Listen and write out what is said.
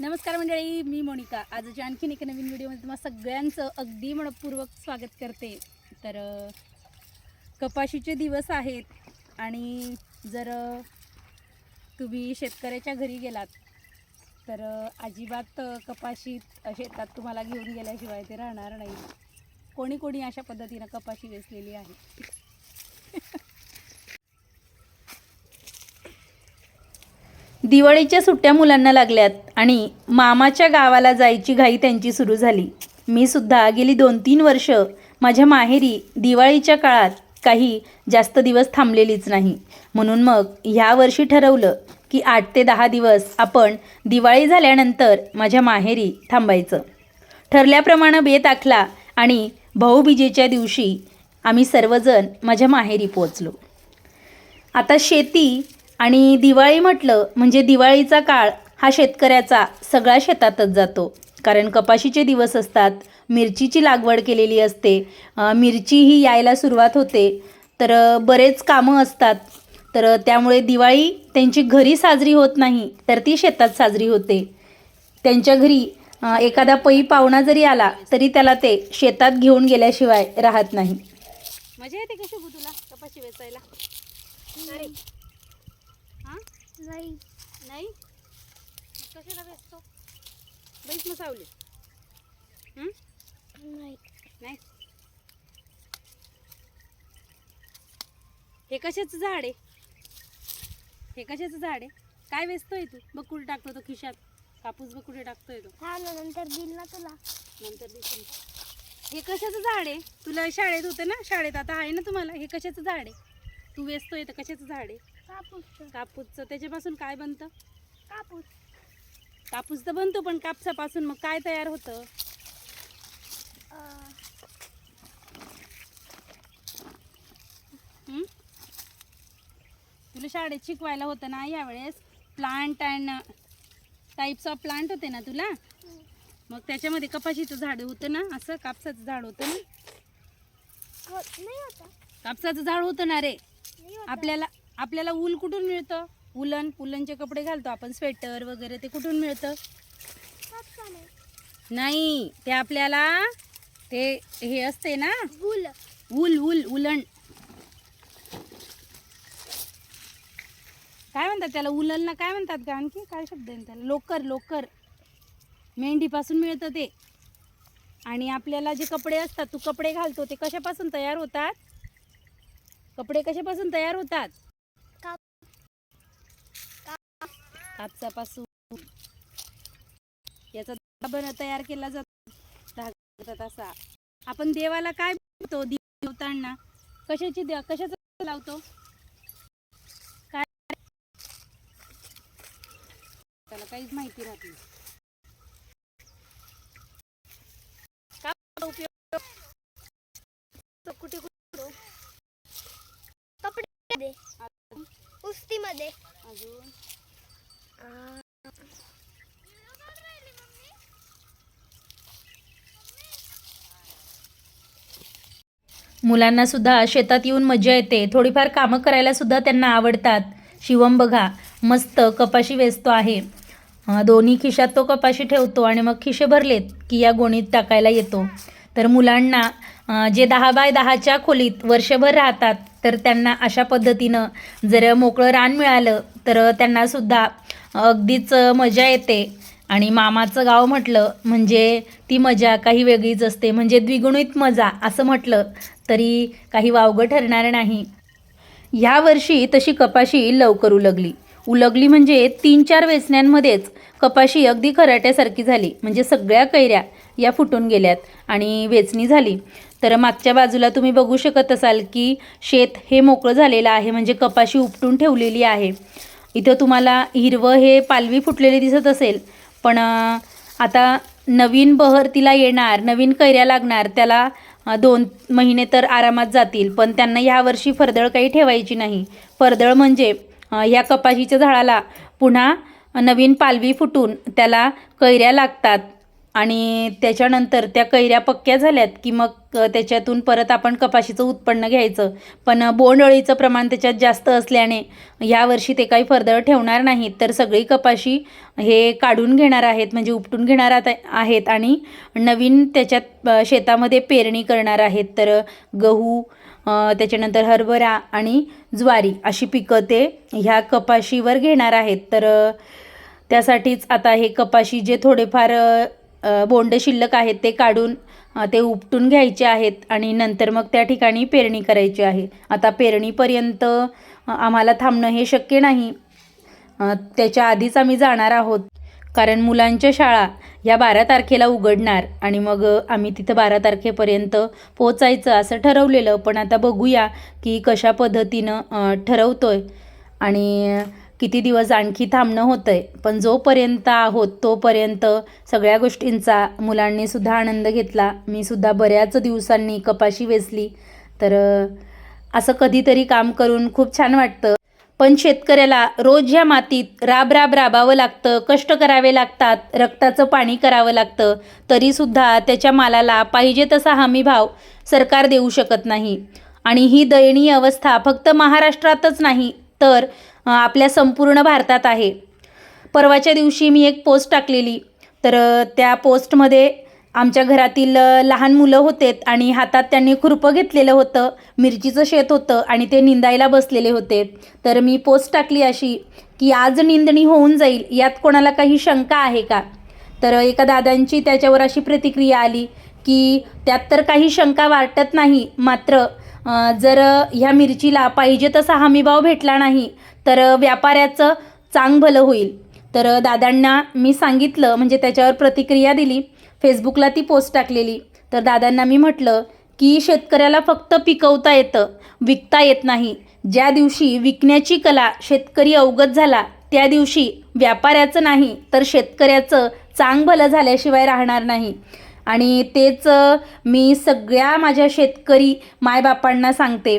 नमस्कार मंडळी मी मोनिका. आजच्या आणखीन एका नवीन व्हिडिओमध्ये तुम्हाला सगळ्यांचं अगदी मनपूर्वक स्वागत करते. तर कपाशीचे दिवस आहेत आणि जर तुम्ही शेतकऱ्याच्या घरी गेलात तर अजिबात कपाशीत शेतात तुम्हाला घेऊन गेल्याशिवाय ते राहणार नाही. कोणी कोणी अशा पद्धतीनं कपाशी वेचलेली आहे? दिवाळीच्या सुट्ट्या मुलांना लागल्यात आणि मामाच्या गावाला जायची घाई त्यांची सुरू झाली. मी सुद्धा गेली दोन तीन वर्ष माझ्या माहेरी दिवाळीच्या काळात काही जास्त दिवस थांबलेलीच नाही. म्हणून मग ह्या वर्षी ठरवलं की आठ ते दहा दिवस आपण दिवाळी झाल्यानंतर माझ्या माहेरी थांबायचं. ठरल्याप्रमाणे बेत आखला आणि भाऊबीजेच्या दिवशी आम्ही सर्वजण माझ्या माहेरी पोचलो आता शेती आणि दिवाळी म्हटलं म्हणजे दिवाळीचा काळ हा शेतकऱ्याचा सगळ्या शेतातच जातो. कारण कपाशीचे दिवस असतात मिरचीची लागवड केलेली असते मिरची ही यायला सुरुवात होते. तर बरेच कामं असतात. तर त्यामुळे दिवाळी त्यांची घरी साजरी होत नाही तर ती शेतात साजरी होते. त्यांच्या घरी एखादा पै पाहुणा जरी आला तरी त्याला ते शेतात घेऊन गेल्याशिवाय राहत नाही. मजा येते कशी तुला? कपाशी वेचायला? अरे नाही नाही? कशाला वेचतो बैस मग सावली. हं? नाही. नाही? हे कशाचं झाड आहे? हे कशाचं झाड आहे? काय वेचतोय तू? बघ कुठे टाकतो तो खिशात. कापूस बघ कुठे टाकतोय तो. हा ना नंतर दिल ना तुला. नंतर दिसेल हे कशाचं झाड आहे? तुला शाळेत होतं ना? शाळेत आता आहे ना तुम्हाला? हे कशाचं झाड आहे? तू वेचतोय तर कशाचं झाड आहे? कापूस कापूसचं. त्याच्यापासून काय बनतं? कापूस. कापूस तर बनतो पण कापसापासून मग काय तयार होतं? हं? तुला शाळेत शिकवायला होतं ना यावेळेस plant and types of plant होते ना तुला? मग त्याच्यामध्ये कपाशीचं झाड होतं ना असं? कापसाचं झाड होतं ना? हो, नाही होता. कापसाचं झाड होतं ना रे? नाही होता. आपल्याला आपल्याला ऊल कुठून मिळतं? उलन उलनचे कपडे घालतो आपण स्वेटर वगैरे ते कुठून मिळतं? नाही ते आपल्याला ते हे असते ना? गुल उल उल उलन. काय म्हणतात त्याला? उलनला काय म्हणतात का आणखी? काय शब्द आहे त्याला? लोकर लोकर. मेंढीपासून मिळतं ते. आणि आपल्याला जे कपडे असतात तू कपडे घालतो ते कशापासून तयार होतात? कपडे कशापासून तयार होतात? कापसापासून. याचा धागा तयार केला जातो. धागा असा आपण देवाला काय बनवतो देवतांना कशाची देव? कशाचा लावतो? काय? त्याला काहीच माहिती राहत नाही. उपयोग? तो कुठे कुठे? कपडे मध्ये कुस्ती मध्ये अजून? मुलांना सुद्धा शेतात येऊन मजा येते. थोडीफार कामं करायला सुद्धा त्यांना आवडतात. शिवम बघा मस्त कपाशी वेचतो आहे. दोन्ही खिशात तो कपाशी ठेवतो आणि मग खिशे भरलेत की या गोणीत टाकायला येतो. तर मुलांना जे दहा बाय दहाच्या खोलीत वर्षभर राहतात तर त्यांना अशा पद्धतीनं जर मोकळं रान मिळालं तर त्यांना सुद्धा अगदीच मजा येते. आणि मामाचं गाव म्हटलं म्हणजे ती मजा काही वेगळीच असते. म्हणजे द्विगुणित मजा असं म्हटलं तरी काही वावगं ठरणार नाही. ह्या वर्षी तशी कपाशी लवकर उलगली. उलगली म्हणजे तीन चार वेचण्यांमध्येच कपाशी अगदी खराट्यासारखी झाली. म्हणजे सगळ्या कैऱ्या या फुटून गेल्यात आणि वेचणी झाली. तर मागच्या बाजूला तुम्ही बघू शकत असाल की शेत हे मोकळं झालेलं आहे. म्हणजे कपाशी उपटून ठेवलेली आहे. इथं तुम्हाला हिरवं हे पालवी फुटलेली दिसत असेल पण आता नवीन बहर तिला येणार नवीन कैऱ्या लागणार त्याला दोन महिने तर आरामात जातील पण त्यांना ह्यावर्षी फरदळ काही ठेवायची नाही. फरदळ म्हणजे ह्या कपाशीच्या झाडाला पुन्हा नवीन पालवी फुटून त्याला कैऱ्या लागतात. आणि त्याच्यानंतर त्या कैऱ्या पक्क्या झाल्यात की मग त्याच्यातून परत आपण कपाशीचं उत्पन्न घ्यायचं. पण बोंडअळीचं प्रमाण त्याच्यात जास्त असल्याने यावर्षी ते काही फर्दळ ठेवणार नाहीत. तर सगळी कपाशी हे काढून घेणार आहेत म्हणजे उपटून घेणार आता- आहेत आणि नवीन त्याच्यात शेतामध्ये पेरणी करणार आहेत. तर गहू त्याच्यानंतर हरभरा आणि ज्वारी अशी पिकं ते ह्या कपाशीवर घेणार आहेत. तर त्यासाठीच आता हे कपाशी जे थोडेफार बोंड शिल्लक आहेत ते काढून ते उपटून घ्यायचे आहेत आणि नंतर मग त्या ठिकाणी पेरणी करायची आहे. आता पेरणीपर्यंत आम्हाला थांबणं हे शक्य नाही. त्याच्या आधीच आम्ही जाणार आहोत. कारण मुलांच्या शाळा ह्या बारा तारखेला उघडणार आणि मग आम्ही तिथं बारा तारखेपर्यंत पोचायचं असं ठरवलेलं. पण आता बघूया की कशा पद्धतीनं ठरवतो आहे आणि किती दिवस आणखी थांबणं होतं आहे पण जोपर्यंत आहोत तोपर्यंत सगळ्या गोष्टींचा मुलांनी सुद्धा आनंद घेतला. मी सुद्धा बऱ्याच दिवसांनी कपाशी वेचली. तर असं कधीतरी काम करून खूप छान वाटतं. पण शेतकऱ्याला रोज ह्या मातीत राब राब राबावं लागतं. कष्ट करावे लागतात. रक्ताचं पाणी करावं लागतं. तरीसुद्धा त्याच्या मालाला पाहिजे तसा हमी भाव सरकार देऊ शकत नाही. आणि ही दयनीय अवस्था फक्त महाराष्ट्रातच नाही तर आपल्या संपूर्ण भारतात आहे. परवाच्या दिवशी मी एक पोस्ट टाकलेली. तर त्या पोस्टमध्ये आमच्या घरातील लहान मुलं होते आणि हातात त्यांनी खुरपं घेतलेलं होतं. मिरचीचं शेत होतं आणि ते निंदायला बसलेले होते. तर मी पोस्ट टाकली अशी की आज निंदणी होऊन जाईल. यात कोणाला काही शंका आहे का? तर एका दादांची त्याच्यावर अशी प्रतिक्रिया आली की त्यात तर काही शंका वाटत नाही. मात्र जर ह्या मिरचीला पाहिजे तसा हमीभाव भेटला नाही तर व्यापाऱ्याचं चांग भलं होईल. तर दादांना मी सांगितलं म्हणजे त्याच्यावर प्रतिक्रिया दिली. फेसबुकला ती पोस्ट टाकलेली. तर दादांना मी म्हटलं की शेतकऱ्याला फक्त पिकवता येतं विकता येत नाही. ज्या दिवशी विकण्याची कला शेतकरी अवगत झाला त्या दिवशी व्यापाऱ्याचं नाही तर शेतकऱ्याचं चांग भलं झाल्याशिवाय राहणार नाही. आणि तेच मी सगळ्या माझ्या शेतकरी मायबापांना सांगते.